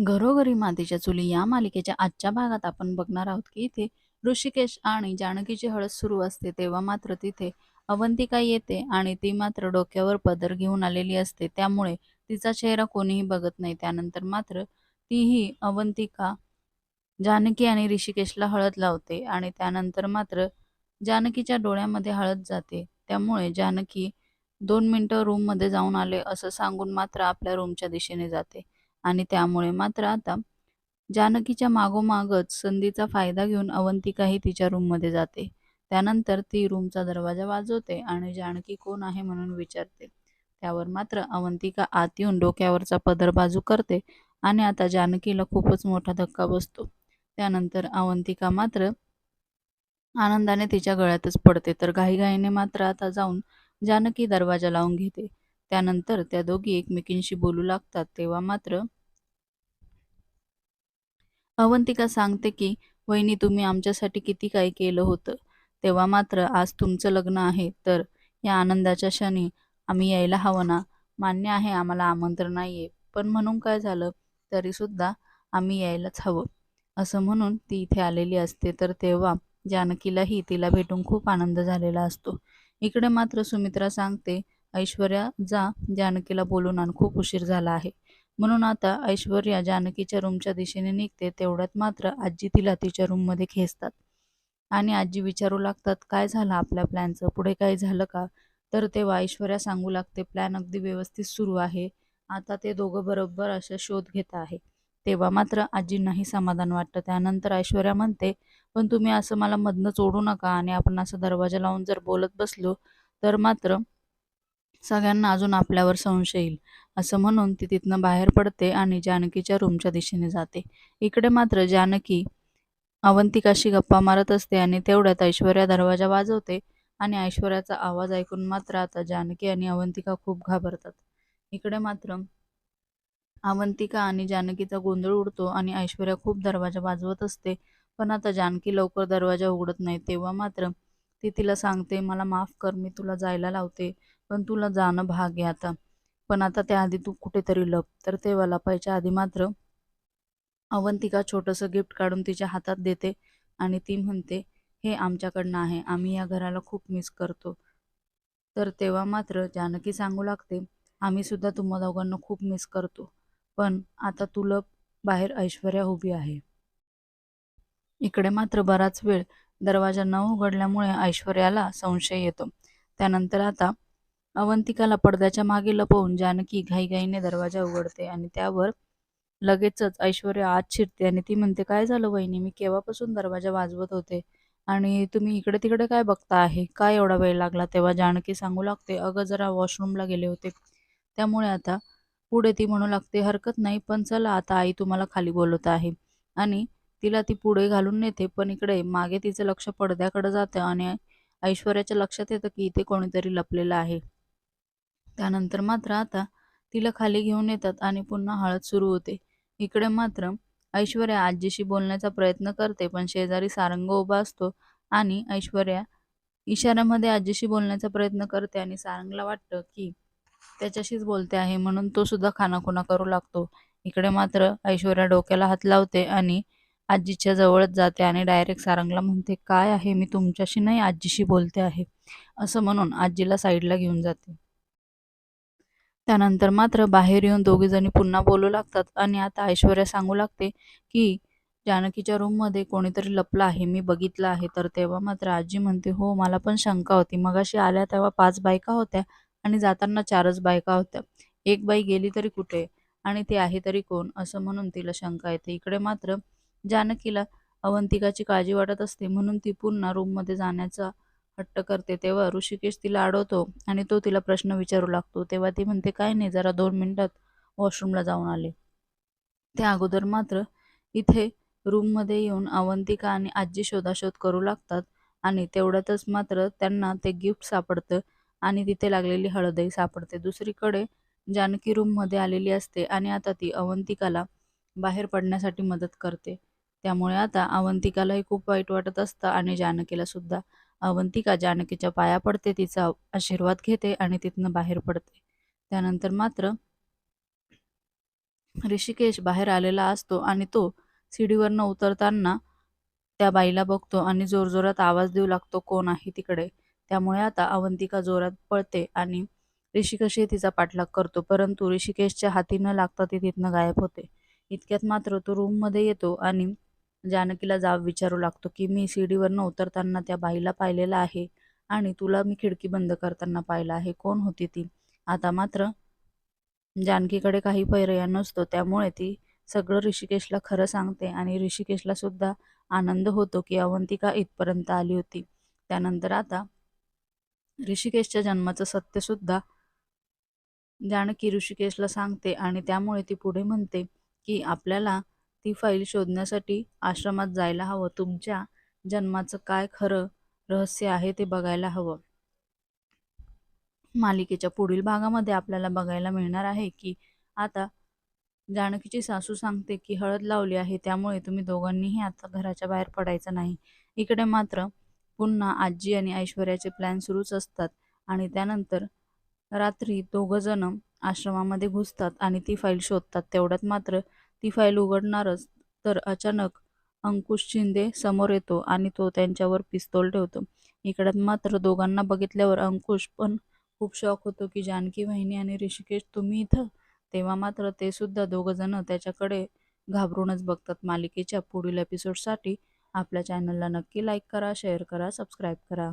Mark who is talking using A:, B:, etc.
A: घरोघरी मातीच्या चुली या मालिकेच्या आजच्या भागात आपण बघणार आहोत की इथे ऋषिकेश आणि जानकीची हळद सुरू असते तेव्हा मात्र तिथे अवंतिका येते आणि ती मात्र डोक्यावर पदर घेऊन आलेली असते. त्यामुळे तिचा चेहरा कोणीही बघत नाही. त्यानंतर मात्र तीही अवंतिका जानकी आणि ऋषिकेशला हळद लावते आणि त्यानंतर मात्र जानकीच्या डोळ्यामध्ये हळद जाते. त्यामुळे जानकी दोन मिनटं रूममध्ये जाऊन आले असं सांगून मात्र आपल्या रूमच्या दिशेने जाते. आणि त्यामुळे मात्र आता जानकीच्या मागोमागच संधीचा फायदा घेऊन अवंतिकाही तिच्या रूममध्ये जाते. त्यानंतर ती रूमचा दरवाजा वाजवते आणि जानकी कोण आहे म्हणून विचारते. त्यावर मात्र अवंतिका आत येऊन डोक्यावरचा पदर बाजू करते आणि आता जानकीला खूपच मोठा धक्का बसतो. त्यानंतर अवंतिका मात्र आनंदाने तिच्या गळ्यातच पडते. तर घाईघाईने मात्र आता जाऊन जानकी दरवाजा लावून घेते. त्यानंतर त्या दोघी एकमेकींशी बोलू लागतात तेव्हा मात्र अवंतिका सांगते की वहिनी तुम्ही आमच्यासाठी किती काही केलं होतं. तेव्हा मात्र आज तुमचं लग्न आहे तर या आनंदाच्या क्षणी आम्ही यायला हवं ना? मान्य आहे आम्हाला आमंत्रण नाही आहे पण म्हणून काय झालं? तरीसुद्धा आम्ही यायलाच हवं. असं म्हणून ती इथे आलेली असते. तर तेव्हा जानकीलाही तिला भेटून खूप आनंद झालेला असतो. इकडे मात्र सुमित्रा सांगते ऐश्वर्या जा जानकीला बोलून आण खूप उशीर झाला आहे. म्हणून आता ऐश्वर्या जानकीच्या रूमच्या दिशेने निघते तेवढ्यात मात्र आजी तिला तिच्या रूममध्ये खेचतात. आणि आजी विचारू लागतात काय झालं आपल्या प्लॅनचं पुढे काय झालं का? तर तेव्हा ऐश्वर्या सांगू लागते प्लॅन अगदी व्यवस्थित सुरू आहे. आता ते दोघं बरोबर अशा शोध घेत आहे. तेव्हा मात्र आजींनाही समाधान वाटतं. त्यानंतर ऐश्वर्या म्हणते पण तुम्ही असं मला मधनं चोडू नका आणि आपण असं दरवाजा लावून जर बोलत बसलो तर मात्र सगळ्यांना अजून आपल्यावर संशय येईल. असं म्हणून ती तिथनं बाहेर पडते आणि जानकीच्या रूमच्या दिशेने जाते. इकडे मात्र जानकी अवंतिकाशी गप्पा मारत असते आणि तेवढ्यात ऐश्वर्या दरवाजा वाजवते आणि ऐश्वर्याचा आवाज ऐकून मात्र आता जानकी आणि अवंतिका खूप घाबरतात. इकडे मात्र अवंतिका आणि जानकीचा गोंधळ उडतो आणि ऐश्वर्या खूप दरवाजा वाजवत असते. पण आता जानकी लवकर दरवाजा उघडत नाही. तेव्हा मात्र ती तिला सांगते मला माफ कर मी तुला जायला लावते. पण तुला जाणं भाग आहे आता. पण आता त्याआधी तू कुठेतरी लप. तर तेव्हा लपायच्या आधी मात्र अवंतिका छोटंसं गिफ्ट काढून तिच्या हातात देते आणि ती म्हणते हे आमच्याकडनं आहे. आम्ही या घराला खूप मिस करतो. तर तेव्हा मात्र जानकी सांगू लागते आम्ही सुद्धा तुम्हा दोघांना खूप मिस करतो. पण आता तुला बाहेर ऐश्वर्या उभी आहे. इकडे मात्र बराच वेळ दरवाजा न उघडल्यामुळे ऐश्वर्याला संशय येतो. त्यानंतर आता अवंतिकाला पडद्याच्या मागे लपवून जानकी घाईघाईने दरवाजा उघडते आणि त्यावर लगेचच ऐश्वर्या आत शिरते आणि ती म्हणते काय झालं वहिनी? मी केव्हापासून दरवाजा वाजवत होते? आणि तुम्ही इकडे तिकडे काय बघता आहे काय एवढा वेळ लागला? तेव्हा जानकी सांगू लागते अगं जरा वॉशरूमला गेले होते. त्यामुळे आता पुढे ती म्हणू लागते हरकत नाही पण चला आता आई तुम्हाला खाली बोलत आहे. आणि तिला ती पुढे घालून नेते पण इकडे मागे तिचं लक्ष पडद्याकडे जातं आणि ऐश्वर्याच्या लक्षात येतं की इथे कोणीतरी लपलेलं आहे. त्यानंतर मात्र आता तिला खाली घेऊन येतात आणि पुन्हा हळद सुरू होते. इकडे मात्र ऐश्वर्या आजीशी बोलण्याचा प्रयत्न करते पण शेजारी सारंग उभा असतो आणि ऐश्वर्या इशाऱ्यामध्ये आजीशी बोलण्याचा प्रयत्न करते आणि सारंगला वाटतं की त्याच्याशीच बोलते आहे म्हणून तो सुद्धा खानाखुना करू लागतो. इकडे मात्र ऐश्वर्या डोक्याला हात लावते आणि आजीच्या जवळच जाते आणि डायरेक्ट सारंगला म्हणते काय आहे? मी तुमच्याशी नाही आजीशी बोलते आहे. असं म्हणून आजीला साईडला घेऊन जाते. त्यानंतर मात्र बाहेर येऊन दोघीजणी पुन्हा बोलू लागतात आणि आता ऐश्वर्या सांगू लागते की जानकीच्या रूममध्ये कोणीतरी लपलं आहे मी बघितलं आहे. तर तेव्हा मात्र आजी म्हणते हो मला पण शंका होती. मगाशी आल्या तेव्हा पाच बायका होत्या आणि जाताना चारच बायका होत्या. एक बाई गेली तरी कुठे आणि ती आहे तरी कोण? असं म्हणून तिला शंका येते. इकडे मात्र जानकीला अवंतिकाची काळजी वाटत असते म्हणून ती पुन्हा रूममध्ये जाण्याचा हट्ट करते तेव्हा ऋषिकेश तिला अडवतो आणि तो तिला प्रश्न विचारू लागतो. तेव्हा ती म्हणते काय नाही जरा दोन मिनिटात वॉशरूमला जाऊन आले. त्या अगोदर मात्र इथे रूममध्ये येऊन अवंतिका आणि आजी शोधाशोध करू लागतात आणि तेवढ्यातच मात्र त्यांना ते गिफ्ट सापडतं आणि तिथे लागलेली हळदही सापडते. दुसरीकडे जानकी रूममध्ये आलेली असते आणि आता ती अवंतिकाला बाहेर पडण्यासाठी मदत करते. त्यामुळे आता अवंतिकालाही खूप वाईट वाटत असतं आणि जानकीला सुद्धा अवंतिका जानकीच्या पाया पडते तिचा आशीर्वाद घेते आणि तिथनं बाहेर पडते. त्यानंतर मात्र ऋषिकेश बाहेर आलेला असतो आणि तो सीडीवरनं उतरताना त्या बाईला बघतो आणि जोरजोरात आवाज देऊ लागतो कोण आहे तिकडे? त्यामुळे आता अवंतिका जोरात पळते आणि ऋषिकेशही तिचा पाठलाग करतो परंतु ऋषिकेशच्या हाती न लागता ती तिथनं गायब होते. इतक्यात मात्र तो रूममध्ये येतो आणि जानकीला जाब विचारू लागतो की मी सीडीवरनं उतरताना त्या बाईला पाहिलेलं आहे आणि तुला मी खिडकी बंद करताना पाहिलं आहे. कोण होती ती? आता मात्र जानकीकडे काही पर्याय नसतो. त्यामुळे ती सगळं ऋषिकेशला खरं सांगते आणि ऋषिकेशला सुद्धा आनंद होतो की अवंतिका इथपर्यंत आली होती. त्यानंतर आता ऋषिकेशच्या जन्माचं सत्यसुद्धा जानकी ऋषिकेशला सांगते आणि त्यामुळे ती पुढे म्हणते की आपल्याला ती फाईल शोधण्यासाठी आश्रमात जायला हवं. तुमच्या जन्माचं काय खरं रहस्य आहे ते बघायला हवं. मालिकेच्या पुढील भागामध्ये आपल्याला बघायला मिळणार आहे की आता जानकीची सासू सांगते की हळद लावली आहे त्यामुळे तुम्ही दोघांनीही आता घराच्या बाहेर पडायचं नाही. इकडे मात्र पुन्हा आजी आणि ऐश्वर्याचे प्लॅन सुरूच असतात आणि त्यानंतर रात्री दोघंजणं आश्रमामध्ये घुसतात आणि ती फाईल शोधतात. तेवढ्यात मात्र ती फाईल उघडणारच तर अचानक अंकुश शिंदे समोर येतो आणि तो त्यांच्यावर पिस्तोल ठेवतो. इकडे मात्र दोघांना बघितल्यावर अंकुश पण खूप शॉक होतो की जानकी वहिनी आणि ऋषिकेश तुम्ही इथं? तेव्हा मात्र ते सुद्धा दोघंजणं त्याच्याकडे घाबरूनच बघतात. मालिकेच्या पुढील एपिसोडसाठी आपल्या चॅनलला नक्की लाईक करा शेअर करा सबस्क्राईब करा.